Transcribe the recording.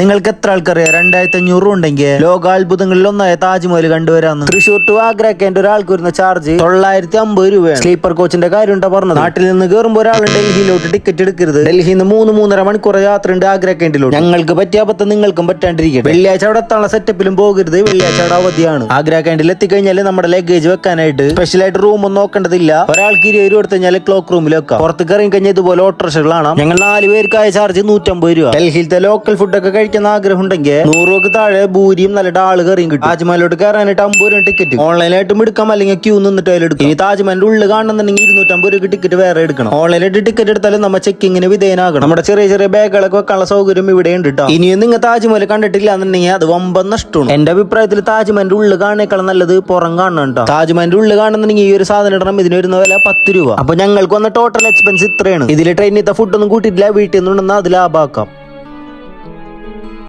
നിങ്ങൾക്ക് എത്ര ആൾക്കറിയാം? രണ്ടായിരത്തി അഞ്ഞൂറ് ഉണ്ടെങ്കിൽ ലോകാത്ഭുതങ്ങളിൽ ഒന്നായ താജ്മഹൽ കണ്ടുവരാന്ന്. തൃശ്ശൂർ ടു ആഗ്രയ്ക്ക് എന്റെ ഒരാൾക്ക് വരുന്ന ചാർജ് തൊള്ളായിരത്തി അമ്പത് രൂപയാണ്. സ്ലീപ്പർ കോച്ചിന്റെ കാര്യം ഉണ്ടാ പറഞ്ഞത്. നാട്ടിൽ നിന്ന് കയറുമ്പോൾ ഒരാൾ ഡൽഹിയിലോട്ട് ടിക്കറ്റ് എടുക്കരുത്. ഡൽഹിയിൽ നിന്ന് മൂന്ന് മൂന്നര മണിക്കൂർ യാത്ര ഉണ്ട് ആഗ്രക്കേണ്ടിലോട്ട് ഞങ്ങൾക്ക് പറ്റിയ അബദ്ധം നിങ്ങൾക്കും പറ്റാണ്ടിരിക്കും വെള്ളിയാഴ്ച അവിടെ എത്താനുള്ള സെറ്റപ്പിലും പോകരുത്. വെള്ളിയാഴ്ച അവിടെ അവധിയാണ്. ആഗ്ര ക്യാൻഡിൽ എത്തിക്കഴിഞ്ഞാൽ നമ്മുടെ ലഗേജ് വെക്കാനായിട്ട് സ്പെഷ്യൽ ആയിട്ട് റൂം ഒന്നും നോക്കേണ്ടതില്ല. ഒരാൾക്ക് ഇരുപത് രൂപ എടുത്ത് കഴിഞ്ഞാൽ ക്ലോക്ക് റൂമിൽ വെക്കാം. പുറത്ത് ഇറങ്ങി കഴിഞ്ഞാൽ ഇതുപോലെ ഓട്ടോറിക്ഷകളാണ് ഞങ്ങൾ നാല് പേർക്കായ ചാർജ് നൂറ്റമ്പത് രൂപ. ഡൽഹിയിലത്തെ ലോക്കൽ ഫുഡൊക്കെ കഴിക്കുന്ന ആഗ്രഹം ഉണ്ടെങ്കിൽ നൂറ് താഴെ ഭൂരിയും നല്ല ഡാൾ കറിയും കിട്ടും. താജ്മഹലോട്ട് കയറാനായിട്ട് അമ്പത് രൂപ ടിക്കറ്റ് ഓൺലൈനായിട്ടും എടുക്കാം അല്ലെങ്കിൽ ക്യൂ നിന്നിട്ട് അതിൽ എടുക്കും. ഈ താജ്മഹലിന്റെ ഉള്ളിൽ കാണുന്നുണ്ടെങ്കിൽ ഇരുന്നൂറ്റമ്പത് രൂപ ടിക്കറ്റ് വേറെ എടുക്കണം. ഓൺലൈനായിട്ട് ടിക്കറ്റ് എടുത്താലും നമ്മൾ ചെക്കിങ്ങിന് വിധേയനാകണം. നമ്മുടെ ചെറിയ ചെറിയ ബാഗുകളൊക്കെ വെക്കാനുള്ള സൗകര്യം ഇവിടെ ഉണ്ട് കേട്ടോ ഇനിയും നിങ്ങൾ താജ്മഹൽ കണ്ടിട്ടില്ല എന്നുണ്ടെങ്കിൽ അത് വമ്പൻ നഷ്ടമാണ്. എന്റെ അഭിപ്രായത്തിൽ താജ്മഹലിന്റെ ഉള്ളിൽ കാണേക്കാളും നല്ലത് പുറം കാണണം കേട്ടോ താജ്മഹലിന്റെ ഉള്ളിൽ കാണുന്നുണ്ടെങ്കിൽ ഈ ഒരു സാധനം ഇടണം. ഇതിന് വരുന്ന വില പത്ത് രൂപ. അപ്പൊ ഞങ്ങൾക്ക് വന്ന ടോട്ടൽ എക്സ്പെൻസ് ഇത്രയാണ്. ഇതിൽ ട്രെയിനിത്തെ ഫുഡൊന്നും കൂട്ടിയിട്ടില്ല. വീട്ടിൽ നിന്നുണ്ടെന്നാൽ അത് ലാഭാക്കാം